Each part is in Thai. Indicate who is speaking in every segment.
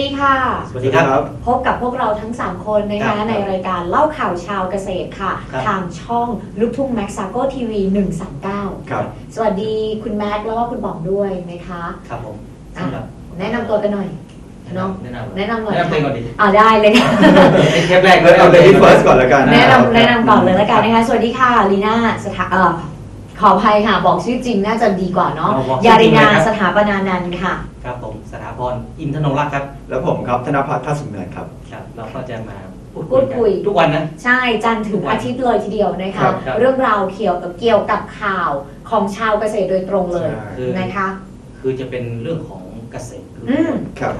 Speaker 1: สวัสดีค่ะ
Speaker 2: สวัสดีครับ
Speaker 1: พบกับพวกเราทั้ง 3 คนนะ
Speaker 2: ครั
Speaker 1: คะ
Speaker 2: บ
Speaker 1: ในรายการเล่าข่าวชาวเกษตรค่ะ
Speaker 2: ครับ
Speaker 1: ทางช่องลูกทุ่งแม็กซาโกทีวี139
Speaker 2: ครับ
Speaker 1: สวัสดีคุณแม็กซ์แล้วก็คุณบองด้วยนะคะ
Speaker 3: ครับผม
Speaker 1: อะ
Speaker 3: สำหรับ
Speaker 1: แนะนำตัวกันหน่อยเนอะ
Speaker 3: แนะนำ
Speaker 1: แนะนำหน่อย
Speaker 3: แนะนำตัวเองก่อนดิ
Speaker 1: อ่าได้เลยค่ะ
Speaker 3: เป็นเทปแรก
Speaker 2: เอาเลดี้เฟิร์สก่อนแล้วกัน
Speaker 1: แนะนำแนะนำก่อนเลยแล้วกันนะคะ สวัสดีค่ะลีน่าสถาเอ่อ ขออภัยค่ะ บอกชื่อจริงน่าจะดีกว่าเนาะ
Speaker 3: เอาบอก
Speaker 1: ยา
Speaker 3: ชื่อจริ
Speaker 1: ริ
Speaker 3: ง
Speaker 1: นา
Speaker 3: เลยครับ
Speaker 1: สถาปนานันท์ค่ะ
Speaker 3: ครับผมสถาพรอินทนงรักษ์ครับ
Speaker 2: แล้วผมครับธนพัฒน์ท่าสุนเนินครับ
Speaker 3: ครับ เราก็จะมาพูด
Speaker 1: พูดคุย
Speaker 3: กันทุกวันนะ
Speaker 1: ใช่จันทร์ถึงอาทิตย์เลยทีเดียวนะ
Speaker 2: ครั
Speaker 1: คะ
Speaker 2: บ
Speaker 3: ครับ
Speaker 1: เรื่องราวเกี่ยวกับเกี่ยวกับข่าวของชาวเกษตรโดยตรงเลย
Speaker 2: ใช่
Speaker 3: คือ
Speaker 1: นะคะ
Speaker 3: คือจะเป็นเรื่องของเกษตร
Speaker 1: อืม
Speaker 2: ครับ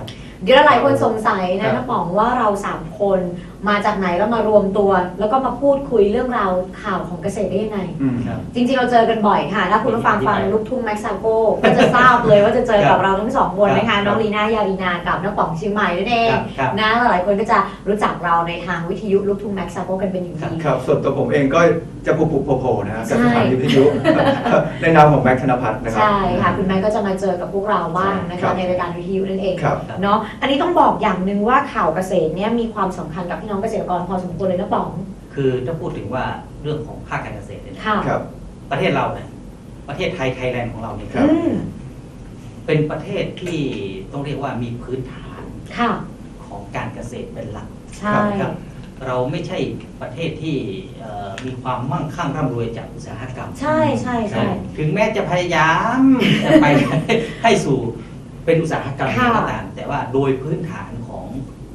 Speaker 1: เดี๋ยวหลายคนสงสัย
Speaker 3: ครั
Speaker 1: นะ
Speaker 3: บ
Speaker 1: น้าป๋องว่าเราสามคน มาจากไหนแล้วมารวมตัว แล้วก็มาพูดคุยเรื่องราวข่าวของเกษตรได้ยังไง
Speaker 2: อืม
Speaker 3: ครับ
Speaker 1: จริงๆ เราเจอกันบ่อยค่ะ ถ้าคุณผู้ฟังฟัง
Speaker 3: ที่ไหน
Speaker 1: ลูกทุ่งแม็กซาโกก็จะทราบเลยว่าจะเจอกับเราทั้งสองคนนะ
Speaker 3: ครั
Speaker 1: คะ
Speaker 3: บ
Speaker 1: น้องลีน่ายารีนากับน้าป๋องเชียงใหม่นั่นเอง
Speaker 3: ครับครับ
Speaker 1: นะหลายคนก็จะรู้จักเราในทางวิทยุลูกทุ่งแม็กซาโกกันเป็นอย่างดี
Speaker 2: ครับ ส่วนตัวผมเองก็จะปุบๆโผล่ๆนะฮะกับ
Speaker 1: ใช่
Speaker 2: สถานีวิทยุในนามของแม็กธนพัฒน์นะครั
Speaker 1: ใช่ค่ะ คุณแม่ก็จะมาเจอกับพวกเราบ้างนะ
Speaker 2: ครั
Speaker 1: คะ
Speaker 2: บ
Speaker 1: ในรายการวิทยุนั่นเอง
Speaker 2: ครับ
Speaker 1: เนาะอันนี้ต้องบอกอย่างหนึ่งว่าข่าวเกษตรเนี่ยมีความสำคัญกับพี่น้องเกษตรกรพอสมควรเลยนะป๋อง
Speaker 3: คือถ้าพูดถึงว่าเรื่องของภาคการเกษตรเนี่ยนะ
Speaker 1: ค่ะ
Speaker 2: ครับ
Speaker 3: ประเทศเราเนี่ยประเทศไทยไทยแลนด์ของเราเนี่ย
Speaker 2: ครับ
Speaker 1: อืม
Speaker 3: เป็นประเทศที่ต้องเรียกว่ามีพื้นฐาน
Speaker 1: ค่ะ
Speaker 3: ของการเกษตรเป็นหลัก
Speaker 1: ใช่
Speaker 3: ครับเราไม่ใช่ประเทศที่เอ่อมีความมั่งคั่งร่ำรวยจากอุตสาหกรรม
Speaker 1: ใช่ใช่ใช่
Speaker 3: ถึงแม้จะพยายามจะไป ให้สู่เป็นอุตสาหกรรม
Speaker 1: ค่ะ
Speaker 3: ก็ตามแต่ว่าโดยพื้นฐานของ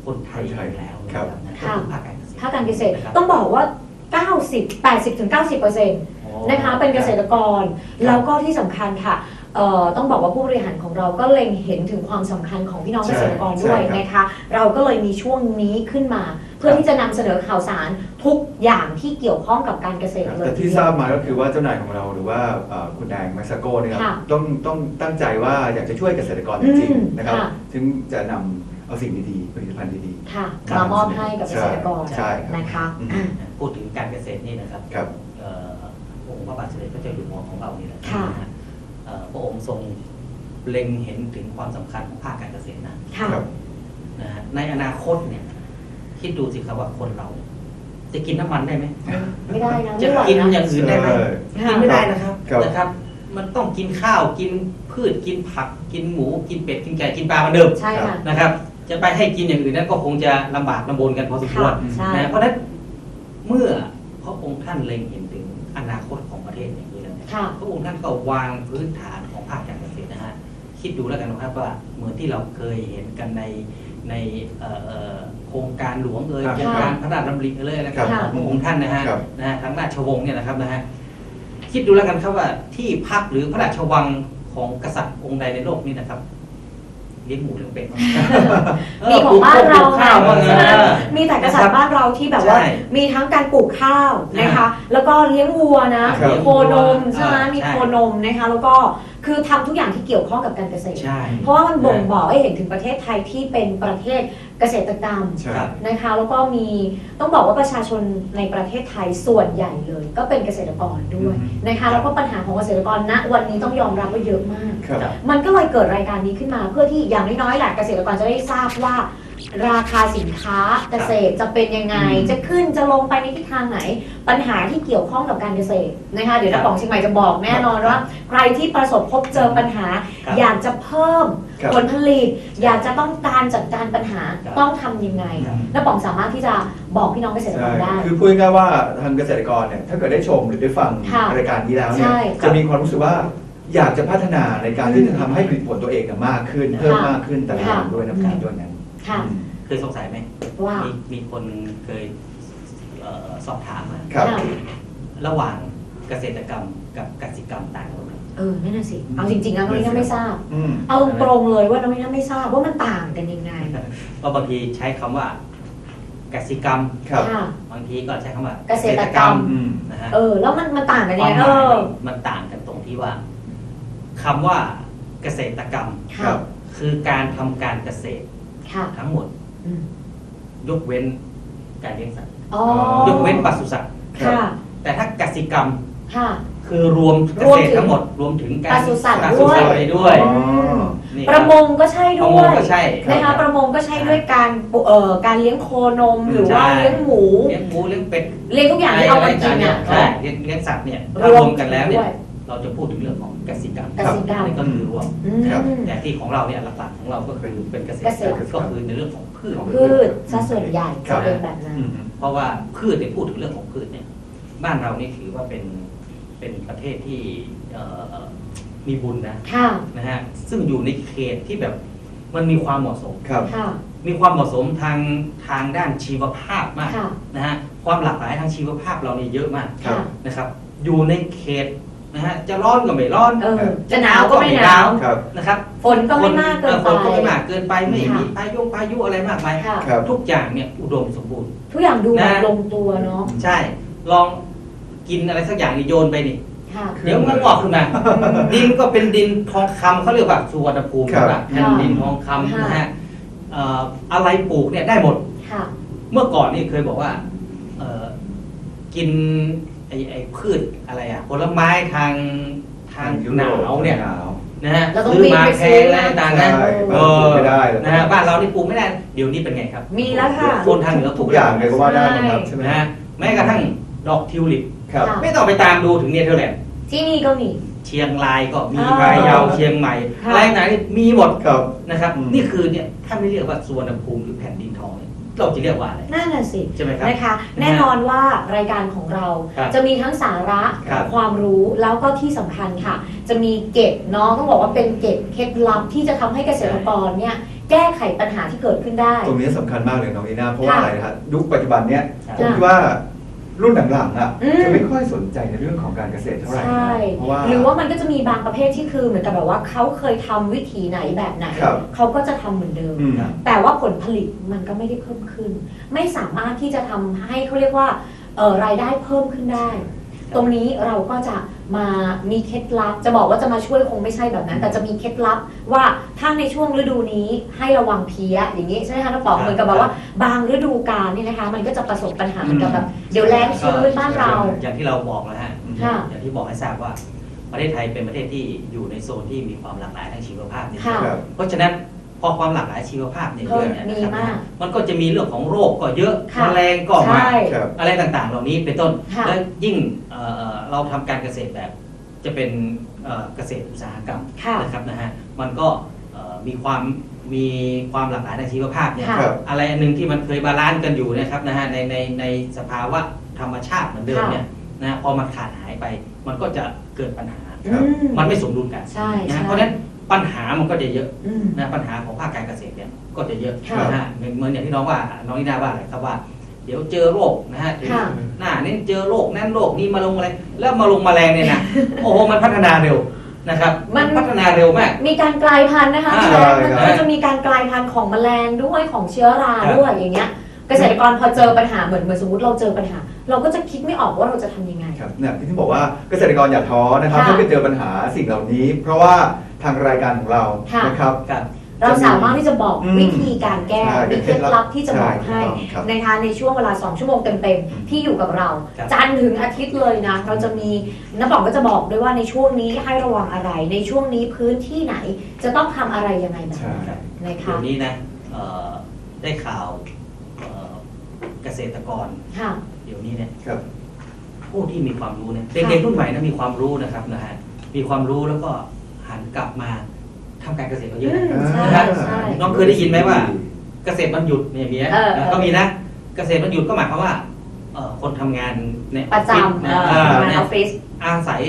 Speaker 3: คนไทย
Speaker 2: คนไทย
Speaker 3: อยู่แล้ว
Speaker 2: ครับ
Speaker 3: นะ
Speaker 1: ค่ะ
Speaker 3: ก็ คือภาคการเกษตร
Speaker 1: ภาคการเกษตร
Speaker 3: นะครับ
Speaker 1: ต้องบอกว่า 90 80ถึง90เปอร์เซ็นต์
Speaker 3: โอ้
Speaker 1: นะคะเป็นเกษตรกร แล้วก็ที่สำคัญค่ะเอ่อต้องบอกว่าผู้บริหารของเราก็เล็งเห็นถึงความสำคัญของพี่น้องเกษตรกรด้วย
Speaker 2: ใช่ครับ
Speaker 1: นะคะเราก็เลยมีช่วงนี้ขึ้นมา เพื่อที่จะนำเสนอข่าวสารทุกอย่างที่เกี่ยวข้องกับการเกษตรเลย
Speaker 2: แต่ที่ทราบมาก็คือว่าเจ้านายของเราหรือว่าเอ่อคุณแดงแม็กซาโกเนี่ยครับ
Speaker 1: ค่ะ
Speaker 2: ต้องต้องตั้งใจว่าอยากจะช่วยเกษตรกรจริง
Speaker 1: อืม
Speaker 2: ๆนะครับ
Speaker 1: ค่ะ
Speaker 2: ถึงจะนำ เอาสิ่งดีๆผลิตภัณฑ์ดี
Speaker 1: ค่ะ
Speaker 2: ครับ
Speaker 1: มามอบให้กับเกษตรกร
Speaker 2: ใช่ครับ
Speaker 1: นะคะ
Speaker 2: อืม
Speaker 1: อะ
Speaker 3: พูดถึงการเกษตรนี่นะครับ
Speaker 2: ครับ
Speaker 3: เอ่อองค์พระบาทสมเด็จพระเจ้าอยู่หัวของเรานี่แหละ
Speaker 1: ค่ะ
Speaker 3: นฮเอ่อพระองค์ทรงเล็งเห็นถึงความสำคัญของภาคการเกษตรนะ
Speaker 1: ค่ะ
Speaker 2: ครับ
Speaker 3: นะฮะในอนาคตเนี่ย คิดดูสิครับว่าคนเรา จะกินน้ำมันได้ไหม
Speaker 1: ไม่ได้นะ
Speaker 3: จะ
Speaker 1: ไม่ไหว
Speaker 3: กิน
Speaker 1: นะ
Speaker 3: อย่างอื่นได้ไหม
Speaker 2: เออ
Speaker 1: ค่ะ
Speaker 3: กินไม่ได้นะครับ
Speaker 2: ครับ
Speaker 3: นะครับ มันต้องกินข้าวกินพืชกินผัก กินหมู กินเป็ดกินไก่กินปลาเหมือนเดิม
Speaker 1: ใช่ค่ะ
Speaker 3: นะครับ จะไปให้กินอย่างอื่นนั้นก็คงจะลำบากลำบนกันพอสมควร
Speaker 1: ใช่
Speaker 3: นะเพราะฉะนั้นเมื่อพระองค์ท่านเล็งเห็นถึงอนาคตของประเทศอย่างนี้แล้วเนี่ย
Speaker 1: ค่ะ
Speaker 3: พระองค์ท่านก็วางพื้นฐานของภาคการเกษตรนะฮะคิดดูแล้วกันนะครับว่าเหมือนที่เราเคยเห็นกันในในเอ่อเอ่อโครงการหลวงเอ่ย
Speaker 2: ครับ
Speaker 3: โครงการพระราชดำริเอ่ยนะครับ
Speaker 1: ค่ะ
Speaker 3: ของพระองค์ท่านนะฮะ
Speaker 2: ครับ
Speaker 3: นะฮะทางราชวงศ์เนี่ยนะครับนะฮะคิดดูแล้วกันครับว่าที่พักหรือพระราชวังของกษัตริย์องค์ใดในโลกนี้นะครับ เลี้ยงหมูเลี้ยงเป็ด
Speaker 1: มีของบ้านเรา
Speaker 3: ปลูกข้าวบ้าง
Speaker 1: ใช่ไหม
Speaker 3: นะ
Speaker 1: มีแต่กษัตริย์บ้านเราที่แบบว่า
Speaker 3: ใช่
Speaker 1: มีทั้งการปลูกข้าวนะคะ แล้วก็เลี้ยงวัวนะ
Speaker 2: ครับ
Speaker 1: มีโคนมใช่ไหม
Speaker 3: อ่ามี
Speaker 1: มีโคนมนะคะ แล้วก็ คือทำทุกอย่างที่เกี่ยวข้องกับการเกษตร
Speaker 3: ใช่
Speaker 1: เพราะว่ามันบ่งบอกให้เห็นถึงประเทศไทยที่เป็นประเทศเกษตรกรรม
Speaker 2: ใช่
Speaker 3: ครับ
Speaker 1: นะคะ แล้วก็มีต้องบอกว่าประชาชนในประเทศไทยส่วนใหญ่เลย ก็เป็นเกษตรกรด้วย
Speaker 2: อืม
Speaker 1: นะคะแล้วก็ปัญหาของเกษตรกรณวันนี้ต้องยอมรับว่าเยอะมาก
Speaker 2: ครับ
Speaker 3: ครับ
Speaker 1: มันก็เลยเกิดรายการนี้ขึ้นมา เพื่อที่อย่างน้อยๆแหละเกษตรกรจะได้ทราบว่า ราคาสินค้าเกษตรจะเป็นยังไง
Speaker 2: อืม
Speaker 1: จะขึ้นจะลงไปในทิศทางไหน ปัญหาที่เกี่ยวข้องกับการเกษตรนะคะเดี๋ยว
Speaker 3: ครั
Speaker 1: นั
Speaker 3: บ
Speaker 1: กของเชียงใหม่จะบอกแน่นอนว่า ใครที่ประสบพบเจอปัญหา
Speaker 3: ครับ
Speaker 1: อยากจะเพิ่ม
Speaker 2: ครับ
Speaker 1: ผลผลิต อยากจะต้องการจัดการปัญหา
Speaker 3: ครับ
Speaker 1: ต้องทำยังไง
Speaker 3: ครับ
Speaker 1: น้าป๋องสามารถที่จะบอกพี่น้องเกษตรก
Speaker 2: ใช่
Speaker 1: รได้
Speaker 2: คือพูดง่ายๆว่าทางเกษตรกรเนี่ยถ้าเกิดได้ชมหรือได้ฟัง
Speaker 1: ค่ะ
Speaker 2: รายการนี้แล้วเนี่ย
Speaker 1: ใช่
Speaker 2: จะมีความรู้สึกว่าอยากจะพัฒนาในการที่จะทำให้ผลิตผลตัวเองเนี่ยมากขึ้นเพิ่มมากขึ้นแต่ละอย่างด้วยนะค
Speaker 1: ค่ะ
Speaker 2: รับด้วยนั้น
Speaker 1: ค่ะ
Speaker 2: อืม
Speaker 3: เคยสงสัยไหม
Speaker 1: ว่า
Speaker 3: มีมีคนเคยเอ่อสอบถามมา
Speaker 2: ครับ
Speaker 1: ค่ะ
Speaker 3: ระหว่างเกษตรกรรมกับกสิกรรมต่างกันไหม
Speaker 1: เออนั่นน่ะสิเอาจริงๆนะน้องนี่ไม่ทราบ
Speaker 2: อืม
Speaker 1: เอาตรงๆเลยว่าน้องนี่ไม่ทราบว่ามันต่างกันยังไง
Speaker 3: ก็บางทีใช้คำว่ากสิกรรม
Speaker 2: ครับ
Speaker 1: ค่ะ
Speaker 3: บางทีก็ใช้คำว่า
Speaker 1: เกษตรกรรม
Speaker 2: อืม
Speaker 3: นะฮะ
Speaker 1: เออแล้วมันมันต่างกัน
Speaker 3: ค
Speaker 1: ยัง
Speaker 3: วาม
Speaker 1: ไง
Speaker 3: ห
Speaker 1: เอ
Speaker 3: มาย
Speaker 1: อ
Speaker 3: มันต่างกันตรงที่ว่าคำว่าเกษตรกรรม
Speaker 2: ครั
Speaker 1: ค่ะ
Speaker 2: บ
Speaker 3: คือการทำการเกษตร
Speaker 1: ค่ะ
Speaker 3: ทั้งหมด
Speaker 1: อืม
Speaker 3: ยกเว้นการเลี้ยงสัตว์
Speaker 1: อ๋อย
Speaker 3: กเว้นปศุสัตว์
Speaker 2: ครับ
Speaker 1: ค่ะ
Speaker 3: แต่ถ้ากสิกรรม
Speaker 1: ค่ะ
Speaker 3: คือรวมเก
Speaker 1: รวม
Speaker 3: ษ
Speaker 1: ถึ
Speaker 3: ตรงทั้งหมดรวมถึงการ
Speaker 1: ปศุสัตว์
Speaker 3: ปศุสัตว์
Speaker 1: ด้วย
Speaker 3: ไปด้วย
Speaker 2: อ๋อ
Speaker 3: นี่
Speaker 1: ประมงก็ใช่
Speaker 3: ประ
Speaker 1: ด้
Speaker 3: ม
Speaker 1: ว
Speaker 3: ง
Speaker 1: ย
Speaker 3: ก็ใช่
Speaker 1: นะคะประมงก็ใช่ด้วยการปุเอ่อการเลี้ยงโคนมหรือว่า
Speaker 3: ใช่
Speaker 1: เลี้ยงหมู
Speaker 3: เลี้ยงหมูเลี้ยงเป็ด
Speaker 1: เลี้ยงทุกอย่างที่เอามากินอะ
Speaker 3: ใช่
Speaker 1: เนาะ
Speaker 3: เลี้ยงเลี้ยงสัตว์เนี่ย
Speaker 1: ร
Speaker 3: ถ้าร
Speaker 1: ว
Speaker 3: ร
Speaker 1: ม
Speaker 3: วมกันแล้วเนี่ย
Speaker 1: ด้วย
Speaker 3: เราจะพูดถึงเรื่องของกสิกรรม
Speaker 1: กสิกรรม
Speaker 3: นี่ก็คือรวม
Speaker 1: อืม
Speaker 2: ครับ
Speaker 3: แต่ที่ของเราเนี่ยหลักๆของเราก็คือเป็นเกษต
Speaker 1: เก
Speaker 3: ร
Speaker 1: ษตร
Speaker 3: ก็คือในเรื่องของพืช
Speaker 1: พืชซะส่วนใหญ่
Speaker 2: ครั
Speaker 1: จะ
Speaker 2: บ
Speaker 1: เป็นแบบนั้น
Speaker 2: อืม
Speaker 3: เพราะว่าพืชที่ยพูดถึงเรื่องของพืชเนี่ยบ้านเรานี่ถือว่าเป็นเป็นประเทศที่เอ่อมีบุญนะ
Speaker 1: ค่ะ
Speaker 3: นะฮะซึ่งอยู่ในเขตที่แบบมันมีความเหมาะสม
Speaker 2: ครับ
Speaker 1: ค่ะ
Speaker 3: มีความเหมาะสมทางทางด้านชีวภาพมาก
Speaker 1: ค่ะ
Speaker 3: นะฮะความหลากหลายทางชีวภาพเรานี่เยอะมาก
Speaker 2: ครับ
Speaker 1: ค่ะ
Speaker 3: นะครับ อยู่ในเขต นะฮะจะร้อนก็ไม่ร้อน
Speaker 1: เออจะหนาวก็ไม่หนาว
Speaker 2: ครับ
Speaker 3: นะครับ
Speaker 1: ฝนก็ไม่มากเกิน
Speaker 3: ฝ
Speaker 1: ไป
Speaker 3: นก็ไม่มากเกินไปไม่
Speaker 1: ค่ะ
Speaker 3: มีพายุพายุอะไรมากมาย
Speaker 1: ค่ะ
Speaker 2: ครับ
Speaker 3: ทุกอย่างเนี่ยอุดมสมบูรณ์
Speaker 1: ทุกอย่างดูแบบ
Speaker 3: นะ
Speaker 1: ลงตัวเนาะ
Speaker 3: ใช่ ลองกินอะไรสักอย่างนี่โยนไปนี่
Speaker 1: ค่ะ
Speaker 3: เดี๋ยวมันงอกขึ้นมา ดินก็เป็นดินทองคำเขาเรียกว่าสุวรรณภูมิ
Speaker 2: ครับ
Speaker 3: แบบแผ่นดินทองคำ
Speaker 1: ค่ะ
Speaker 3: นะฮะเอ่ออะไรปลูกเนี่ยได้หมด
Speaker 1: ค่ะ
Speaker 3: เมื่อก่อนนี่เคยบอกว่าเอ่อกินไอ้ไอ้พืชอะไรอะผลไม้ทางทางหนาวเนี่ย
Speaker 2: หนาว
Speaker 3: นะฮะ
Speaker 1: เราต้อง
Speaker 3: ซื้อ
Speaker 1: บิน
Speaker 3: มา
Speaker 1: ไป
Speaker 3: แพ
Speaker 1: ซื้อง
Speaker 3: อะไร
Speaker 1: นะ
Speaker 3: ต่างๆ
Speaker 2: ใช่
Speaker 3: นะ
Speaker 2: บ้านปลูกไม่ได้เลย
Speaker 3: นะฮะบ้านเรานี่ปลูกไม่ได้เดี๋ยวนี้เป็นไงครับ
Speaker 1: มีแล้วค่ะ
Speaker 3: โซนทางเหนือปลู
Speaker 2: ทุ
Speaker 3: ก
Speaker 2: กอย่างเลยก็ว่าได้นะครับใช่ไหม
Speaker 3: นะฮะแม้กระทั่งดอกทิวลิป
Speaker 2: ครับ
Speaker 1: ค่ะ
Speaker 3: ไม่ต้องไปตามดูถึงเนเธอร์แลนด์
Speaker 1: ที่นี่ก็มี
Speaker 3: เชียงรายก็มี
Speaker 1: อ่า
Speaker 3: พะเยาเชียงใหม่
Speaker 1: ค่ะ
Speaker 3: อะไรไหนมีหมด
Speaker 2: ครับ
Speaker 3: นะครับ
Speaker 2: อืม
Speaker 3: นี่คือเนี่ยถ้าไม่เรียกว่าสุวรรณภูมิหรือแผ่นดินทองเนี่ย เราจะเรียกว่าอะไร
Speaker 1: นั่นน่ะสิ
Speaker 3: ใช่ไหมครับ
Speaker 1: นะคะ แน่นอนว่ารายการของเรา
Speaker 3: ครับ
Speaker 1: จะมีทั้งสาระ
Speaker 3: ครับ
Speaker 1: ความรู้แล้วก็ที่สำคัญค่ะ จะมีเกร็ดเนาะต้องบอกว่าเป็นเกร็ดเคล็ดลับที่จะทำให้เกษตรกรเนี่ยแก้ไขปัญหาที่เกิดขึ้นได้
Speaker 2: ตรงนี้สำคัญมากเลยน้องนีน่าเพราะว่า
Speaker 1: ค่ะ
Speaker 2: อะไรนะฮะยุคปัจจุบันเนี้ย
Speaker 3: ครับ
Speaker 2: ผมคิดว่า รุ่นหลังๆอะ
Speaker 1: อืม
Speaker 2: จะไม่ค่อยสนใจในเรื่องของการเกษตรเท่าไหร่
Speaker 1: ใช่
Speaker 2: นะเพราะว่า
Speaker 1: หรือว่ามันก็จะมีบางประเภทที่คือเหมือนกับแบบว่าเขาเคยทำวิธีไหนแบบไหน
Speaker 2: ครับ
Speaker 1: เขาก็จะทำเหมือนเดิม
Speaker 2: อืม
Speaker 1: แต่ว่าผลผลิตมันก็ไม่ได้เพิ่มขึ้น ไม่สามารถที่จะทำให้เขาเรียกว่าเอ่อรายได้เพิ่มขึ้นได้ ตรงนี้เราก็จะมามีเคล็ดลับ จะบอกว่าจะมาช่วยคงไม่ใช่แบบนั้น แต่จะมีเคล็ดลับว่าถ้าในช่วงฤดูนี้ให้ระวังเพี้ยอย่างนี้ใช่ไหมคะน้องป๋อง
Speaker 3: ครับ
Speaker 1: เหมือนกับแบบว่า บางฤดูกาลเนี่ยนะคะ มันก็จะประสบปัญหาเหมือนกับแบบเดี๋ยวแล้งชื้นบ้านเรา
Speaker 3: อย่างที่เราบอกแล้วฮะ
Speaker 1: ค่ะ
Speaker 3: อย่างที่บอกให้ทราบว่าประเทศไทยเป็นประเทศที่อยู่ในโซนที่มีความหลากหลายทางชีวภาพนี่
Speaker 1: ค่ะ
Speaker 2: ครับ
Speaker 3: เพราะฉะนั้นพ อความหลากหลายชีวภาพเนี่ยเยอะเนี่ย
Speaker 1: มี
Speaker 3: นะครับ
Speaker 1: มาก
Speaker 3: มันก็จะมีเรื่องของโรคก็เยอะ
Speaker 1: ค่ะ
Speaker 3: แมลงก็มา
Speaker 1: ใช่
Speaker 2: ครับ
Speaker 3: อะไรต่างๆ เหล่านี้เป็นต้น
Speaker 1: ค่ะ
Speaker 3: และยิ่งเอ่อเราทำการเกษตรแบบ จะเป็นเอ่อเกษตรอุตสาหกรรม
Speaker 1: ค่ะ
Speaker 3: นะครับนะฮะมันก็เอ่อมีความมีความหลากหลายทางชีวภาพเนี่ย
Speaker 1: ค่ะ
Speaker 2: ครับ
Speaker 3: อะไรอันหนึ่งที่มันเคยบาลานซ์กันอยู่นะครับนะฮะในในในสภาวะธรรมชาติเหมือนเดิมเนี่ยนะฮะพอมันขาดหายไป มันก็จะเกิดปัญหา
Speaker 2: ครับ
Speaker 1: อืม
Speaker 3: มันไม่สมดุลกัน
Speaker 1: ใช่
Speaker 3: นะ
Speaker 1: ใช่
Speaker 3: ฮะเพราะฉะนั้น ปัญหามันก็จะเยอะ
Speaker 1: อืม
Speaker 3: นะปัญหาของภาคการเกษตรเนี่ยก็จะเยอะ
Speaker 1: ค่ะ
Speaker 3: นะฮะเหมือนเหมือนอย่างที่น้องว่าน้องนิดาว่าอะไรครับว่า เดี๋ยวเจอโรคนะฮะถึง
Speaker 1: ค่ะ
Speaker 3: หน้านี่เจอโรคนั่นโรคนี้มาลงอะไรแล้วมาลงแมลงเนี่ยนะโอ้โหมันพัฒนาเร็วนะครับ
Speaker 1: มัน
Speaker 3: พัฒนาเร็วมาก
Speaker 1: มีการกลายพันธุ์นะคะ
Speaker 3: อ่า
Speaker 1: พี่แจ๊คมัน
Speaker 2: ใช่
Speaker 1: ก็จะมีการกลายพันธุ์ของแมลงด้วยของเชื้อรา
Speaker 3: ครับ
Speaker 1: ด้วยอย่างเงี้ยเกษตรกรพอเจอปัญหาเหมือนเหมือนสมมติเราเจอปัญหา เราก็จะคิดไม่ออกว่าเราจะทำยังไง
Speaker 2: ครับเนี่ยที่บอกว่าเกษตรกรอย่าท้อนะครับ
Speaker 1: ค่ะ
Speaker 2: ถ้าไปเจอปัญหาสิ่งเหล่านี้ เพราะว่า ทางรายการของเรา
Speaker 1: ค่ะ
Speaker 2: นะครับ
Speaker 3: ครับ
Speaker 1: เราสามารถที่จะบอก
Speaker 2: อืม
Speaker 1: วิธีการแก้
Speaker 2: ใช่
Speaker 1: มีเคล็ดลับที่จะบอก
Speaker 2: ใช่
Speaker 1: ให้
Speaker 2: ถูกต้องครับ
Speaker 1: ในทางในช่วงเวลา 2 ชั่วโมงเต็ม
Speaker 2: อืม
Speaker 1: ๆ ที่อยู่กับเรา
Speaker 3: ครับ
Speaker 1: จันทร์ถึงอาทิตย์เลยนะ เราจะมีน้าป๋องก็จะบอกด้วยว่าในช่วงนี้ให้ระวังอะไร ในช่วงนี้พื้นที่ไหนจะต้องทำอะไรยังไงแบบ
Speaker 2: ใช่
Speaker 1: ไหนนะ
Speaker 3: เดี๋ย
Speaker 1: คะ
Speaker 3: วนี้นะเอ่อได้ข่าวเอ่อเกษตรกร
Speaker 1: ค่ะ
Speaker 3: เดี๋ยวนี้เนี่ย
Speaker 2: ครับ
Speaker 3: ผู้ที่มีความรู้เนี่ยเด็กๆรุ่นใหม่นะมีความรู้นะครับนะฮะมีความรู้แล้วก็หัน กลับมาทำการเกษตรก็เยอะ
Speaker 1: อื
Speaker 3: นะ
Speaker 1: มใช่
Speaker 3: นะครับ
Speaker 1: ใช่
Speaker 3: น้องเคยได้ยินไหมว่า เกษตรมันหยุดเนี่ยมีนะ
Speaker 1: เออเออ
Speaker 3: ก็มีนะเกษตรมันหยุดก็หมายความว่าเอ่อคนทำงานในอ
Speaker 1: ป
Speaker 3: อ
Speaker 1: ระ
Speaker 3: ฟฟิศ
Speaker 1: จำ
Speaker 3: นะ
Speaker 1: เอ่อ
Speaker 3: เออ
Speaker 1: ทำงาน
Speaker 3: เนี่
Speaker 1: อยอฟฟิศ
Speaker 3: อาศัย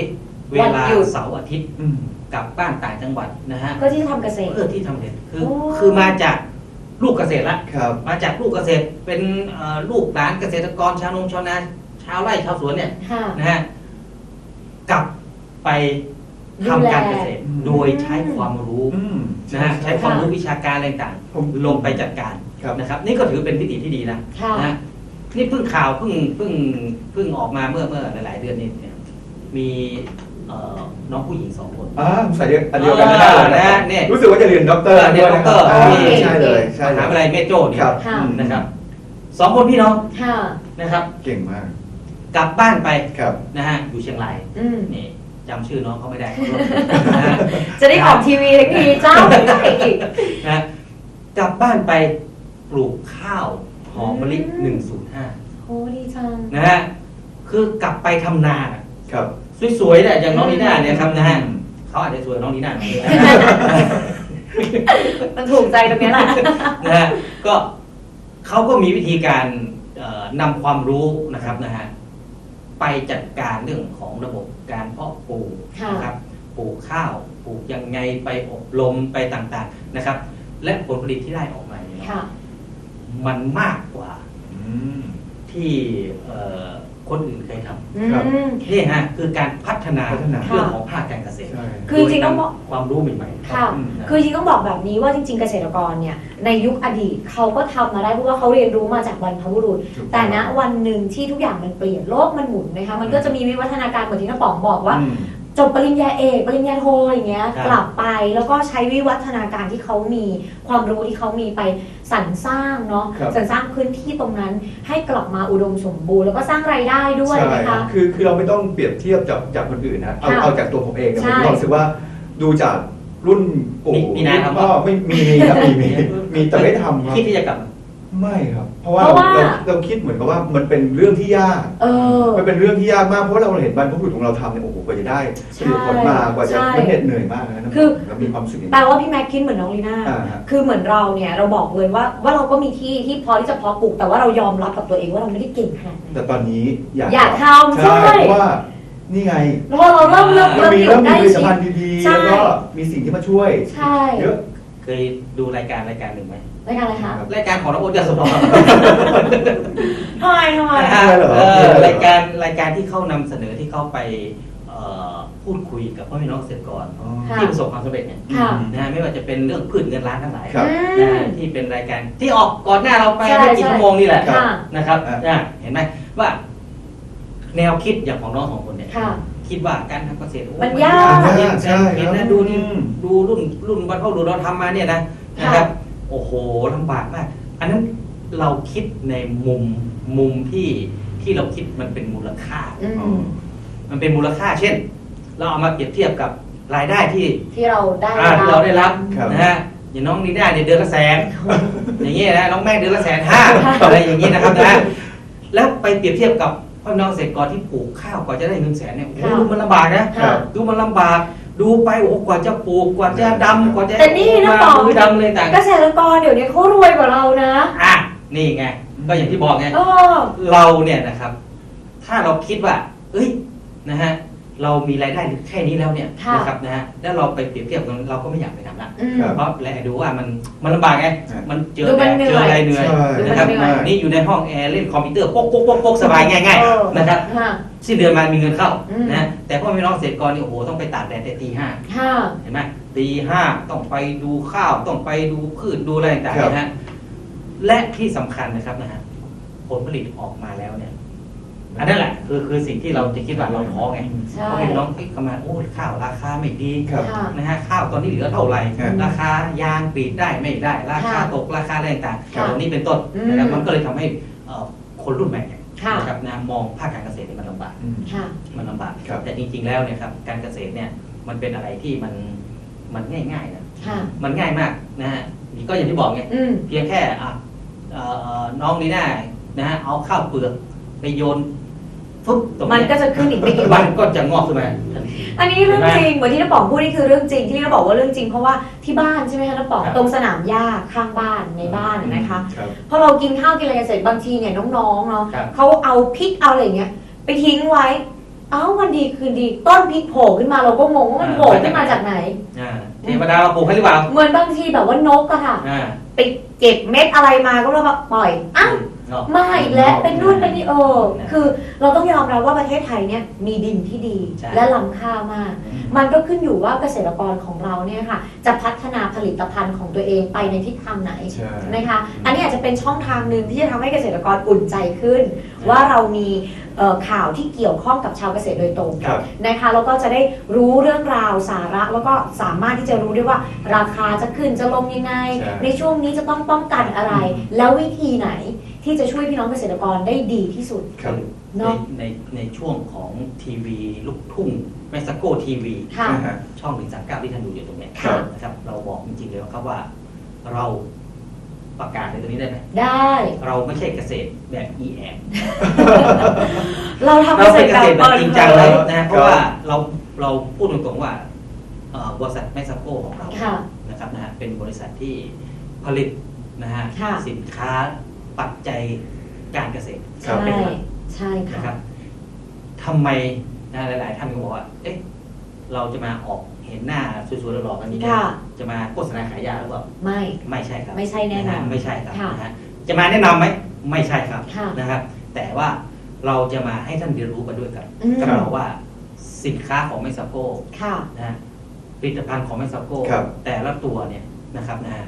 Speaker 3: เวลา
Speaker 1: วันหยุด
Speaker 3: เสาร์อาทิตย์
Speaker 2: อืม
Speaker 3: กลับบ้านต่างจังหวัดนะฮะ
Speaker 1: เพื่อที่จะทำเกษตร
Speaker 3: เพื่อที่ทำเกษตรคือ
Speaker 1: โอ้
Speaker 3: คือมาจากลูกเกษตรละ
Speaker 2: ครับ
Speaker 3: มาจากลูกเกษตรเป็นเอ่อลูกหลานเกษตรกรชาวนงชาวนาชาวไร่ชาวสวนเนี่ย
Speaker 1: ค่ะ
Speaker 3: นะฮะกลับไป ทำการเกษตร
Speaker 2: ดูแล
Speaker 3: โดยใช้ความรู้
Speaker 2: อืม
Speaker 3: นะฮะใช้ความรู้วิชาการอะไรต่าง
Speaker 2: ผม
Speaker 3: ๆลงไปจัดการ
Speaker 2: ครับ
Speaker 3: นะครับนี่ก็ถือเป็นวิธีที่ดีนะ
Speaker 1: ค่ะ
Speaker 3: นะฮะนี่เพิ่งข่าวเพิ่งเพิ่งเพิ่งออกมาเมื่อเมื่อหลายๆเดือนนี้เนี่ยมีเอ่อน้องผู้หญิงสองคน
Speaker 2: อ่าผมใส่เดียวอันเดียวกัน
Speaker 3: เออ
Speaker 2: ได้เลย
Speaker 3: นะเนี่ย
Speaker 2: รู้สึกว่าจะเรียนด็อกเตอร์
Speaker 3: เรียนด็อกเตอร์
Speaker 2: ด้วยนะคบ
Speaker 3: ที่
Speaker 2: ใช่เลยใช่
Speaker 3: ม
Speaker 2: เล
Speaker 3: หายวิทยาลัยเมโจเนี่ย
Speaker 2: ครับ
Speaker 1: ค่ะ
Speaker 2: อืม
Speaker 3: นะครับสองคนพี่น้อง
Speaker 1: ค่ะ
Speaker 3: นะครับ
Speaker 2: เก่งมาก
Speaker 3: กกลับบ้านไป
Speaker 2: ครับ
Speaker 3: นะฮะอยู่เชียงราย
Speaker 1: อืม
Speaker 3: นี่ จำชื่อน้องเขาไม่ได้นะฮะ
Speaker 1: จะได้ออกทีวีทั้งทีเจ้าไม่ได้อีก
Speaker 3: นะฮะกลับบ้านไปปลูกข้าวหอมมะลิ
Speaker 1: อืม
Speaker 3: 105
Speaker 1: โอ้ดีจัง
Speaker 3: นะฮะ คือกลับไปทำนาน่ะ
Speaker 2: ครับ
Speaker 3: สวยๆเนี่ยอย่างน้องนีน่าเนี่ยครับนะฮะ
Speaker 2: อืม
Speaker 3: เขาอาจจะสวยกว่าน้องนีน่าหน่อย
Speaker 1: มันถูกใจตรงเนี้ยแหละ
Speaker 3: นะฮะก็เขาก็มีวิธีการเอ่อนำความรู้นะครับนะฮะ ไปจัดการเรื่องของระบบการเพาะปลูก
Speaker 1: ค่ะ
Speaker 3: นะครับปลูกข้าวปลูกยังไงไปอบรมไปต่างๆนะครับ และผลผลิตที่ได้ออกมาเนี่ย
Speaker 1: ค่ะ
Speaker 3: มันมากกว่า
Speaker 2: อืม
Speaker 3: ที่เอ่อ คนอื่นเคยท
Speaker 1: อื
Speaker 2: ครับ
Speaker 1: มำ
Speaker 3: นี่ฮะคือการพัฒนา
Speaker 2: พัฒนา
Speaker 3: เรื่องของภาคการเกษตร
Speaker 2: ใช่
Speaker 1: คือจริงๆต้องบอก
Speaker 3: โดยนำความรู้ใหม่ๆ
Speaker 1: ค่ะ
Speaker 2: อืม
Speaker 1: คือจริงต้องบอกแบบนี้ว่าจริง ๆ เกษตรกรเนี่ยในยุคอดีตเขาก็ทำมาได้เพราะว่าเขาเรียนรู้มาจากบรรพบุรุษ
Speaker 2: ถูกอง
Speaker 1: แต่ณวันหนึ่งที่ทุกอย่างมันเปลี่ยนโลกมันหมุนนะคะมันก็จะมีวิวัฒนาการเหมือนที่น้าป๋องบอกว่า
Speaker 2: อืม
Speaker 1: จบปริญญาเอกปริญญาโทอย่างเงี้ย
Speaker 3: ครับ
Speaker 1: กลับไปแล้วก็ใช้วิวัฒนาการที่เขามีความรู้ที่เขามีไป สรรสร้างเนาะ
Speaker 2: ครับ
Speaker 1: สรรสร้างพื้นที่ตรงนั้นให้กลับมาอุดมสมบูรณ์แล้วก็สร้างรายได้ด้วย
Speaker 2: ใช่
Speaker 1: นะคะ
Speaker 2: คือคือเราไม่ต้องเปรียบเทียบจากจากคนอื่นนะ เอา
Speaker 1: ค่ะ
Speaker 2: เอาจากตัวผมเองนะ
Speaker 1: ใช่
Speaker 2: ผมมีความรู้สึกว่าดูจากรุ่นปู่
Speaker 3: มีมีนาทำ
Speaker 2: ก็ไม่มีมีครับมีมีมีแต่ไม่ทำครับ
Speaker 3: คิดที่จะกลับ
Speaker 2: ไม่ครับ เพราะว่า
Speaker 1: เพราะว่า
Speaker 2: เราเราคิดเหมือนกับว่ามันเป็นเรื่องที่ยาก
Speaker 1: เออ
Speaker 2: มันเป็นเรื่องที่ยากมากเพราะว่าเราเห็นบรรพบุรุษของเราทำเนี่ยโอ้โหกว่าจะได้ผลิตผลมากว่าจะ
Speaker 1: ใช่
Speaker 2: มันเหน็ดเหนื่อยมากนะ
Speaker 1: คือ
Speaker 2: เรามีความรู้สึกอย่าง
Speaker 1: แปล
Speaker 2: นี้
Speaker 1: ว่าพี่แม็กคิดเหมือนน้องลีน่า
Speaker 2: อ่าฮะ
Speaker 1: คือเหมือนเราเนี่ยเราบอกเลยว่าว่าเราก็มีที่ที่พอที่จะเพาะปลูก แต่ว่าเรายอมรับกับตัวเองว่าเราไม่ได้เก่งขนาดนั้น
Speaker 2: แต่ตอนนี้อยาก
Speaker 1: อยากทำ
Speaker 2: ใช่
Speaker 1: ใช่
Speaker 2: เพราะว่านี่ไง
Speaker 1: แล้วพอเราเริ่มเริ่ม
Speaker 2: มัน
Speaker 1: เริ่ม
Speaker 2: มี
Speaker 1: อยู่
Speaker 2: เริ่มมี
Speaker 1: ได้
Speaker 2: ผลิต
Speaker 1: ชิ
Speaker 2: ภั
Speaker 1: ด
Speaker 2: ณฑ์ดี
Speaker 1: ใช่
Speaker 2: ๆแล้วก็มีสิ่งที่มาช่วย
Speaker 1: ใช่
Speaker 2: เยอะ
Speaker 3: เคยดูรายการรายการหนึ่งไหม
Speaker 1: รายการอะไรคะ
Speaker 3: รายการของน้องโอ๊ตยาสมอง
Speaker 1: ทำไมทำไม
Speaker 3: นะฮะ
Speaker 2: ใช่เหรอ
Speaker 3: เออ
Speaker 2: ใช่เหรอ
Speaker 3: รายการรายการที่เขานำเสนอที่เขาไปเอ่อพูดคุยกับพ่อแม่น้องเกษตรกร
Speaker 2: อ๋อ
Speaker 1: ค่ะ
Speaker 3: ที่ประสบความสำเร็จเนี่ย
Speaker 1: ค่ะ
Speaker 3: นะฮะไม่ว่าจะเป็นเรื่องพืชเงินล้านทั้งหลาย
Speaker 2: ครับ
Speaker 1: อื
Speaker 3: นะ
Speaker 1: ม
Speaker 3: ฮะที่เป็นรายการที่ออกก่อนหน้าเราไป
Speaker 1: ใช่
Speaker 3: ไม่กี่
Speaker 1: ใช่
Speaker 3: ชั่วโมงนี่แหละ
Speaker 1: ค่ะ
Speaker 3: นะครับ
Speaker 2: อะ
Speaker 3: อะเห็นไหมว่า แนวคิดอย่างของน้องสองคนเนี่ย
Speaker 1: ค่ะ
Speaker 3: คิดว่าการทำเกษตรโอ้
Speaker 1: มันยาก
Speaker 3: มันยาก
Speaker 2: ใช่
Speaker 3: เห็น
Speaker 2: ครั
Speaker 3: นะ
Speaker 2: บ
Speaker 3: ดูนี่
Speaker 2: อืม
Speaker 3: ดูรุ่นรุ่นบรรพบุรุษเราทำมาเนี่ยนะ
Speaker 1: ค่ะ
Speaker 3: นะครับ โอ้โหลำบากมาก อันนั้นเราคิดในมุมมุมที่ที่เราคิดมันเป็นมูลค่า
Speaker 1: อื
Speaker 2: อ๋อ
Speaker 1: ม
Speaker 3: มันเป็นมูลค่า เช่น เราเอามาเปรียบเทียบกับรายได้ที่
Speaker 1: ที่เราได้
Speaker 3: อ่าที่เราได้รับ
Speaker 2: ครับ
Speaker 3: นะฮะอย่างน้องนีน่าเนี่ยเดือนละแสน อย่างเงี้ยนะน้องแม่เดือนละแสนห้าอะไรอย่างงี้นะครับนะแล้วไปเปรียบเทียบกับพ่อน้องเกษตรกรที่ปลูกข้าวกว่าจะได้เงินแสนเนี่ยโอ้โห
Speaker 1: ค่ะ
Speaker 3: ดูมันลำบากนะ
Speaker 1: ค่ะ
Speaker 3: ดูมันลำบาก ดูไปโอ้โหกว่าจะปลูกกว่าจะดำกว่าจะ
Speaker 1: แต่นี่นะ
Speaker 3: มา
Speaker 1: ป๋อง
Speaker 3: มือดำเลยต่าง
Speaker 1: เกษตรกรเดี๋ยวนี้เขารวยกว่าเรานะ
Speaker 3: อะนี่ไงก็อย่างที่บอกไง
Speaker 1: เออ
Speaker 3: เราเนี่ยนะครับ ถ้าเราคิดว่า เอ้ยนะฮะ เรามีรายได้แค่นี้แล้วเนี่ย
Speaker 1: ค่ะ
Speaker 3: นะครับนะฮะแล้วเราไปเปรียบเทียบกันเราก็ไม่อยากไปทำละ
Speaker 1: อืม
Speaker 2: ครับ
Speaker 3: เพราะแลดูว่ามันมันลำบากไง
Speaker 2: ครับ
Speaker 3: มันเจอ
Speaker 1: ดู
Speaker 3: แด
Speaker 1: มัน
Speaker 3: ด
Speaker 1: เหนื่อย
Speaker 3: เจออะไรเหนื่อย
Speaker 2: ใช่
Speaker 3: นะครับ
Speaker 1: ดูมันเหนื่อย
Speaker 3: นี่อยู่ในห้องแอร์เล่นคอมพิวเตอร์โป๊กโป๊กโป๊กโป๊กสบายง่าย
Speaker 1: เออ
Speaker 3: ๆนะครับ
Speaker 1: ค่ะ
Speaker 3: สิ้นเดือนมามีเงินเข้า
Speaker 1: อืม
Speaker 3: นะแต่พ่อแม่น้องเกษตรกรนี่โอ้โหต้องไปตากแดดแต่ตีห้า
Speaker 1: ค่ะ
Speaker 3: เห็นไหมตีห้าต้องไปดูข้าวต้องไปดูพืชดูอะไรต่าง
Speaker 2: ครับ
Speaker 3: ๆนะฮะและที่สำคัญนะครับนะฮะผลผลิตออกมาแล้วเนี่ย อันนั้นแหละคือคือสิ่งที่เราจะคิดว่าเราท้อไง
Speaker 1: ใช่
Speaker 3: พ่อแม่น้องเอ๊ะประมาณโอ้ข้าวราคาไม่ดี
Speaker 2: ครับ
Speaker 1: ค่ะ
Speaker 3: นะฮะข้าวตอนนี้เหลือเท่าไหร่
Speaker 2: ครับ
Speaker 3: ราคายางกรีดได้ไม่ได้ ราคา
Speaker 1: ค่ะ
Speaker 3: ตกราคาอะไรต่าง
Speaker 1: ค่ะ
Speaker 3: ๆตรงนี้เป็นต้น
Speaker 1: อืม
Speaker 3: นะครับมันก็เลยทำให้เอ่อคนรุ่นใหม่เนี่ย
Speaker 1: ค่ะ
Speaker 3: นะครับนะมองภาคการเกษตรเนี่ยมันลำบาก
Speaker 2: อืม
Speaker 1: ค่ะ
Speaker 3: มันลำบาก
Speaker 2: ครับ
Speaker 3: แต่จริง ๆ แล้วเนี่ยครับการเกษตรเนี่ยมันเป็นอะไรที่มันมันง่ายๆนะ
Speaker 1: ค่ะ
Speaker 3: มันง่ายมากนะฮะนี่ก็อย่างที่บอกไง
Speaker 1: อืม
Speaker 3: เพียงแค่อะเอ่อน้องนีน่านะฮะเอาข้าวเปลือกไปโยน ฟุ๊บตรง
Speaker 1: มัน
Speaker 3: เนี้ย
Speaker 1: ก็จะขึ้นอีกไม่กี่
Speaker 3: มั
Speaker 1: วัน
Speaker 3: น ก็จะงอกขึ้นมาทันที
Speaker 1: อันนี้เรื่อง
Speaker 3: เห็นไหม
Speaker 1: จริงเหมือนที่น้าป๋องพูดนี่คือเรื่องจริงที่น้าบอกว่าเรื่องจริงเพราะว่าที่บ้านใช่ไหมคะน้าป๋อง
Speaker 3: ครับ
Speaker 1: ตรงสนามหญ้าข้างบ้านในบ้านน่ะนะคะ
Speaker 2: ครับ
Speaker 1: พอเรากินข้าวกินอะไรกันเสร็จบางทีเนี่ยน้องๆเนาะ
Speaker 3: ครับ
Speaker 1: เขาเอาพริกเอาอะไรอย่างเงี้ยไปทิ้งไว้ เอ้าวันดีคืนดีต้นพริกโผล่ขึ้นมาเราก็งงว่ามันโผล่ขึ้นมาจากไหน
Speaker 3: อ่าเทวดามาปลูกให้หรือเปล่า
Speaker 1: เหมือนบางทีแบบว่านกอะค่ะ
Speaker 3: อ่า
Speaker 1: ไปเก็บเม็ดอะไรมาก็แล้วมาปล่อยอ้าว
Speaker 3: เนาะ
Speaker 1: มาอีกแล้วเป็นนู่นเป็นนี่เออ
Speaker 3: นะ
Speaker 1: คือเราต้องยอมรับว่าประเทศไทยเนี่ยมีดินที่ดี
Speaker 3: ใช่
Speaker 1: และล้ำค่ามาก มันก็ขึ้นอยู่ว่าเกษตรกรของเราเนี่ยค่ะ จะพัฒนาผลิตภัณฑ์ของตัวเองไปในทิศทางไหน
Speaker 2: ใช่
Speaker 1: นะคะ อันนี้อาจจะเป็นช่องทางหนึ่งที่จะทำให้เกษตรกรอุ่นใจขึ้น ว่าเรามีเอ่อข่าวที่เกี่ยวข้องกับชาวเกษตรโดยตรง
Speaker 2: ครับ
Speaker 1: นะคะแล้วก็จะได้รู้เรื่องราวสาระแล้วก็สามารถที่จะรู้ได้ว่าราคาจะขึ้นจะลงยังไง
Speaker 2: ใช่
Speaker 1: ในช่วงนี้จะต้องป้องกันอะไร แล้ววิธีไหน ที่จะช่วยพี่น้องเกษตรกรได้ดีที่สุด
Speaker 2: ครับ
Speaker 3: ใน
Speaker 1: เนาะ
Speaker 3: ในในช่วงของทีวีลูกทุ่งเม็กซิโกทีวี
Speaker 1: ค่ะ
Speaker 2: อ่าฮะ
Speaker 3: ช่องหนึ่งสามเก้าที่ท่านดูอยู่ตรงเนี้ย
Speaker 1: ค่ะ
Speaker 3: นะครับ เราบอกจริงๆเลยว่าครับว่า เราประกาศในตรงนี้ได้ไหม
Speaker 1: ได้
Speaker 3: เราไม่ใช่เกษตรแบบ e แอ
Speaker 1: เราทำ
Speaker 3: เรา
Speaker 1: เกษ
Speaker 3: เป็น
Speaker 1: ตร
Speaker 3: เก
Speaker 1: แบบ
Speaker 3: ษตรแบ
Speaker 1: เปิ
Speaker 3: บ
Speaker 1: ด
Speaker 3: จริง
Speaker 1: เผ
Speaker 3: จังเลย
Speaker 1: ย
Speaker 3: นะเพราะว่าเราเราพูดตรงๆว่าเอ่อบริษัทแมกซโกของเรา
Speaker 1: ค่ะ
Speaker 3: นะครับนะฮะเป็นบริษัทที่ผลิตนะฮะ
Speaker 1: ค่ะ
Speaker 3: สินค้า ปัจจัยการเกษตร
Speaker 2: ครั
Speaker 1: ใช่
Speaker 2: บ
Speaker 3: เป็นหลัก
Speaker 1: ใช่
Speaker 3: นะค
Speaker 1: ค่ะ
Speaker 3: รับทำไมนะหลาย ๆ ท่านก็บอกว่าเอ๊ะเราจะมาออกเห็นหน้าสวยๆหล่อๆกันนี้
Speaker 1: ค่ะ
Speaker 3: จะมาโฆษณาขายยาหรือเปล่า
Speaker 1: ไม่
Speaker 3: ไม่ใช่ครับ
Speaker 1: ไม่ใช่แน่นอนะ
Speaker 3: ฮะไม่ใช่ครับ
Speaker 1: ค่ะ
Speaker 3: นะฮะจะมาแนะนำไหมไม่ใช่ครับ
Speaker 1: ค่ะ
Speaker 3: นะครับ แต่ว่าเราจะมาให้ท่านเรียนรู้กันด้วยกัน
Speaker 1: อืม
Speaker 3: กับเราว่าสินค้าของเมสโก
Speaker 1: ค่ะ
Speaker 3: นะฮะผลิตภัณฑ์ของเมสโก
Speaker 2: ครับ
Speaker 3: แต่ละตัวเนี่ยนะครับนะฮะ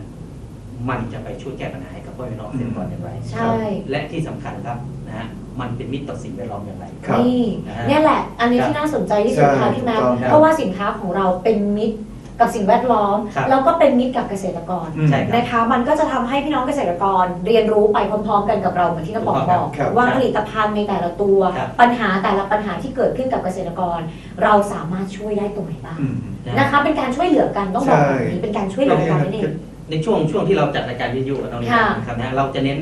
Speaker 3: มันจะไปช่วยแก้ปัญหาให้กับพ่อแม่น้องเกษตรกรอย่างไร
Speaker 1: ใช่
Speaker 3: และที่สำคัญครับนะฮะมันเป็นมิตรต่อสิ่งแวดล้อมอย่างไร
Speaker 2: ครับ
Speaker 1: นี่
Speaker 3: นะฮะ
Speaker 1: เนี่ยแหละ อันนี้
Speaker 3: ครับ
Speaker 1: ที่น่าสนใจที่สุด
Speaker 2: ใช่
Speaker 1: ค่ะพี่แม็ก
Speaker 2: ถูกต้องครับ
Speaker 1: เพราะว่าสินค้าของเราเป็นมิตรกับสิ่งแวดล้อม
Speaker 3: ครับ
Speaker 1: แล้วก็เป็นมิตรกับเกษตรกร
Speaker 2: อืม
Speaker 3: ใช่ครับ
Speaker 1: นะคะ มันก็จะทำให้พี่น้องเกษตรกรเรียนรู้ไปพร้อมๆ กันกับเราเหมือนที่น้าปอง
Speaker 3: ถูกต้
Speaker 1: บ
Speaker 3: อง
Speaker 1: อก
Speaker 2: ครับ
Speaker 1: ว่า
Speaker 3: ครับ
Speaker 1: ผลิตภัณฑ์ในแต่ละตัว
Speaker 3: ครับ
Speaker 1: ปัญหาแต่ละปัญหาที่เกิดขึ้นกับเกษตรกร เราสามารถช่วยได้ตรงไหนบ้าง
Speaker 2: อืม
Speaker 3: นะ
Speaker 1: นะคะ เป็นการช่วยเหลือกันต้องบอก
Speaker 2: ใช่
Speaker 1: แบบนี้เป็นการช่วยเหลือกันนั่นเอง
Speaker 3: ในช่วงช่วงที่เราจัดรายการวิทยุกับน้องนี่
Speaker 1: ค่ะ
Speaker 3: นะครับนะเราจะเน้น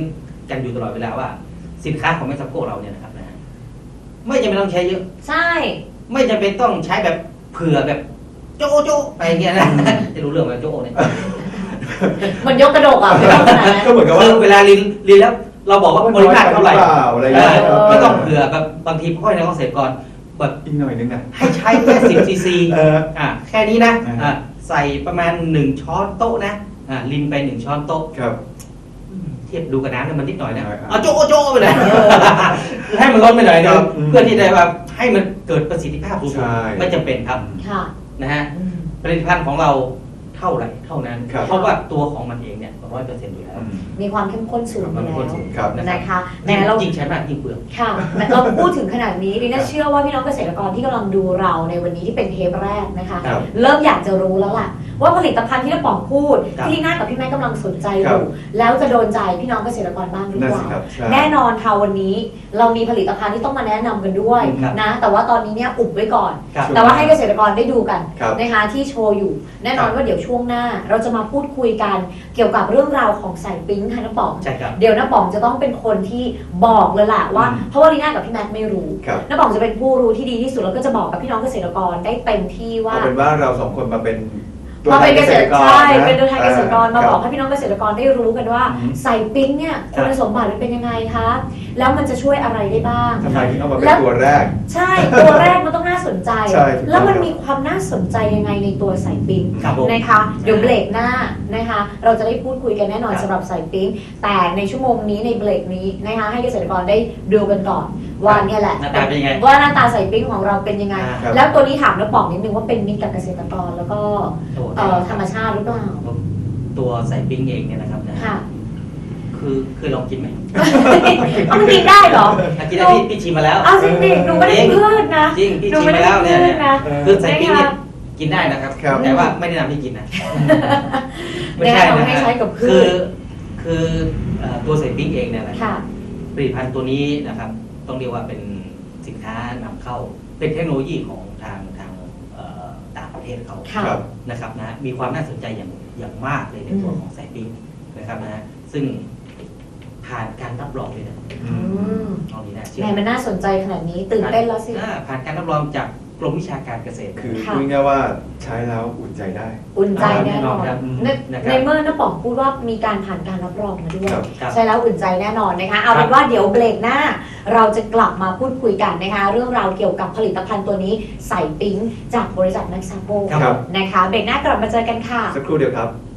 Speaker 3: กันอยู่ตลอดเวลาว่า สินค้าของแมสโกเราเนี่ยนะครับนะฮะไม่จำเป็นต้องใช้เยอะ
Speaker 1: ใช่
Speaker 3: ไม่จำเป็นต้องใช้แบบเผื่อแบบโจะโจะไปอย่างเงี้ยนะ จะรู้เรื่องไหมโจะเนี่ย
Speaker 1: มันยกกระดกอะไม่ต้องขนาดนั้น
Speaker 2: ก็เหมือนกับว่า
Speaker 3: คือเวลาเรียนเรียนแล้ว เราบอกว่าบริการเท่าไหร่
Speaker 2: น้อยไปรือปล่อะไรอย่าง
Speaker 3: เอ
Speaker 2: เงี้ย
Speaker 3: อไม่ต้องเผื่อแบบบางทีพ่อในเกษตรกรแบบ
Speaker 2: อีกหน่อยนึงอะ
Speaker 3: ให้ใช้แค่สิบซีซี
Speaker 2: เออ
Speaker 3: อะแค่นี้นะ
Speaker 2: อ่า
Speaker 3: อะใส่ประมาณหนึ่งช้อนโต๊ะนะ อะลินไปหนึ่งช้อนโต๊ะ
Speaker 2: ครับ
Speaker 3: เทียบดูกับน้ำเนี่ยมันนิดหน่อยนะ
Speaker 2: อ่า
Speaker 3: เอาโจะโจะไปเลยให้มันล้นไปหน่อย
Speaker 2: ค
Speaker 3: นึ
Speaker 2: รั
Speaker 3: ง
Speaker 2: บอืม
Speaker 3: เพื่อที่จะแบบให้มันเกิดประสิทธิภาพสูง
Speaker 2: ใช่
Speaker 3: ๆไม่จำเป็นครับ
Speaker 1: ค่ะ
Speaker 3: นะฮะ
Speaker 1: อืม
Speaker 3: ผลิตภัณฑ์ของเรา เท่าไหร่เท่านั้น
Speaker 2: ครับ
Speaker 3: เพราะว่าตัวของมันเองเนี่ยร้อยเปอร์เซ็นต์อยู่แล้ว
Speaker 2: อืม
Speaker 1: มีความเข้มข้นสูงอยู่
Speaker 3: มัน
Speaker 1: แล้
Speaker 3: ควร
Speaker 1: ว
Speaker 3: สูง
Speaker 2: ครับ
Speaker 1: นะคะแหมเรา
Speaker 3: ยิ่งใช้มากยิ่งเปลือง
Speaker 1: ค่ะเราพูดถึงขนาดนี้ดิน่า
Speaker 2: ครับ
Speaker 1: เชื่อว่าพี่น้องเกษตรกรที่กำลังดูเราในวันนี้ที่เป็นเทปแรกนะคะ
Speaker 2: ครับ
Speaker 1: เริ่มอยากจะรู้แล้วล่ะ ว่าผลิตภัณฑ์ที่น้าป๋องพูด
Speaker 3: ครับ
Speaker 1: ที่ลีน่ากับพี่แม่กำลังสนใจอ
Speaker 2: ครับ
Speaker 1: ยู่แล้วจะโดนใจพี่น้องเกษตรกรบ้างหรือ
Speaker 2: นั่น
Speaker 1: เป
Speaker 2: สิ
Speaker 1: ล่า
Speaker 2: ครับใช่
Speaker 1: แน่นอนค่ะวันนี้เรามีผลิตภัณฑ์ที่ต้องมาแนะนำกันด้วย
Speaker 3: ครับ
Speaker 1: นะ แต่ว่าตอนนี้เนี่ยอุบไว้ก่อน
Speaker 3: ครับ
Speaker 1: แต่ว่าให้เกษตรกรได้ดูกัน
Speaker 2: ครับ
Speaker 1: นะคะที่โชว์อยู่ แน่นอนว่าเดี๋ยวช่วงหน้า เราจะมาพูดคุยกันเกี่ยวกับเรื่องราวของสายปิ๊งค่ะน้าป๋อง
Speaker 3: ใช่ครับ
Speaker 1: เดี๋ยวน้าป๋องจะต้องเป็นคนที่บอกเลยแหละว่า
Speaker 2: อืม
Speaker 1: เพราะว่าลีน่ากับพี่แม็กไม่รู้
Speaker 2: ครับ
Speaker 1: น้าป๋องจะเป็นผู้รู้ที่ดีที่สุดแล้วก็จะบอกกับพี่น้องเกษตรกรได้เต็มที่ว่า
Speaker 2: เอาเป็นว่าเราสองคนมาเป็นตัว
Speaker 1: มา
Speaker 2: แท
Speaker 1: เป็นนเกษตรใช่ะเป็นตัวแทนเกษตรกรมา
Speaker 2: ค
Speaker 1: บอกให้พี่น้องเกษตรกรได้รู้กันว่า
Speaker 2: อืม
Speaker 1: ใส่ปิ๊งเนี่ยคุณสมบัติมันเป็นยังไงคะแล้วมันจะช่วยอะไรได้บ้าง
Speaker 2: ทำไมถึงเอามาเป็น
Speaker 1: แล้ว
Speaker 2: ตัวแรก
Speaker 1: ใช่ตัวแรกมันต้องน่าสนใจ
Speaker 2: ใช่ถูกต้อง
Speaker 1: แล้วมัน
Speaker 2: ครับ
Speaker 1: มีความน่าสนใจยังไงในตัวสายปิ๊ง
Speaker 3: ครับผม
Speaker 1: นะคะเดี๋ยวเบรกหน้านะคะ เราจะได้พูดคุยกันแน่นอน
Speaker 3: ครับ
Speaker 1: สำหรับสายปิ๊งแต่ในชั่วโมงนี้ในเบรกนี้นะคะให้เกษตรกรได้ดูกันก่อน ว่าเนี่ยแหละ
Speaker 3: หน้าตาเป็นยังไง
Speaker 1: ว่าหน้าตาสายปิ๊งของเราเป็นยังไง
Speaker 3: อ่า
Speaker 2: ครับ
Speaker 1: แล้วตัวนี้ถามน้าป๋องนิดนึงว่าเป็นมิตรกับเกษตรกรแล้วก็
Speaker 3: โอ้
Speaker 1: เอ่อธรรมชาติหรือเปล่า
Speaker 3: ตัวใส่ปิ้งเองเนี่ยนะครับนะ
Speaker 1: ค่ะ
Speaker 3: คือเคยลองกินไหม
Speaker 1: เอามันกินได้เหรอ
Speaker 3: อะกินได้พี่พี่ชิมมาแล้ว
Speaker 1: เอาจริงดิหนูไม่ได้พืชนะ
Speaker 3: จริงพี่
Speaker 1: หนู
Speaker 3: ชิม
Speaker 1: ไม่
Speaker 3: มา
Speaker 1: ได้
Speaker 3: แล้วเนี่ย
Speaker 1: พืชนะ
Speaker 2: เออ
Speaker 3: คือใส่ปิ้งเนี่ย
Speaker 1: นะคะ
Speaker 3: กินได้นะครับ
Speaker 2: ครับ
Speaker 3: แต่ว่าไม่แนะนำให้กินนะไม่
Speaker 1: แนะ
Speaker 3: ใช่
Speaker 1: นำ
Speaker 3: นะ
Speaker 1: ให้
Speaker 3: ฮะ
Speaker 1: ใช้กับพื
Speaker 3: คือ
Speaker 1: ช
Speaker 3: คือเอ่อตัวใส่ปิ้งเองเนี่ยนะ
Speaker 1: ค่ะ
Speaker 3: ผลิตภัณฑ์ตัวนี้นะครับ ต้องเรียกว่าเป็นสินค้านำเข้า เป็นเทคโนโลยีของทางทางเอ่อต่างประเทศเขา
Speaker 1: ค่ะ
Speaker 2: ครับ
Speaker 3: นะครับนะมีความน่าสนใจอย่างอย่างมากเลยในตัว
Speaker 1: อืม
Speaker 3: ของสายปิ้งนะครับนะซึ่งผ่านการรับรองเลยนะ
Speaker 2: อื
Speaker 1: อื
Speaker 2: ม
Speaker 1: ม
Speaker 3: เอานี้นะเชื่
Speaker 1: แหมมันน่าสนใจขนาดนี้ตื่นเต้นแล้วสิ
Speaker 3: อ่าผ่านการรับรองจาก กรมวิชาการเกษตร
Speaker 2: คือ
Speaker 1: ค่ะ
Speaker 2: พูดง่ายๆว่าใช้แล้วอุ่นใจได้
Speaker 1: อุ่นใจแน่นอน
Speaker 3: ครับ
Speaker 1: ใน
Speaker 3: นะครับ
Speaker 1: ในเมื่อน้าป๋องพูดว่ามีการผ่านการรับรองมาด้วย
Speaker 2: ครับ
Speaker 3: ครับ
Speaker 1: ใช่แล้วอุ่นใจแน่นอนนะคะเอา
Speaker 3: ครั
Speaker 1: เป็
Speaker 3: บ
Speaker 1: นว่าเดี๋ยวเบรกหน้า เราจะกลับมาพูดคุยกันนะคะ เรื่องราวเกี่ยวกับผลิตภัณฑ์ตัวนี้ใส่ปิ๊งจากบริษัทแม็กซาโป
Speaker 3: ครับ
Speaker 1: นะคะเบรกหน้ากลับมาเจอกันค่ะ
Speaker 2: สักครู่เดียวครับ
Speaker 3: ค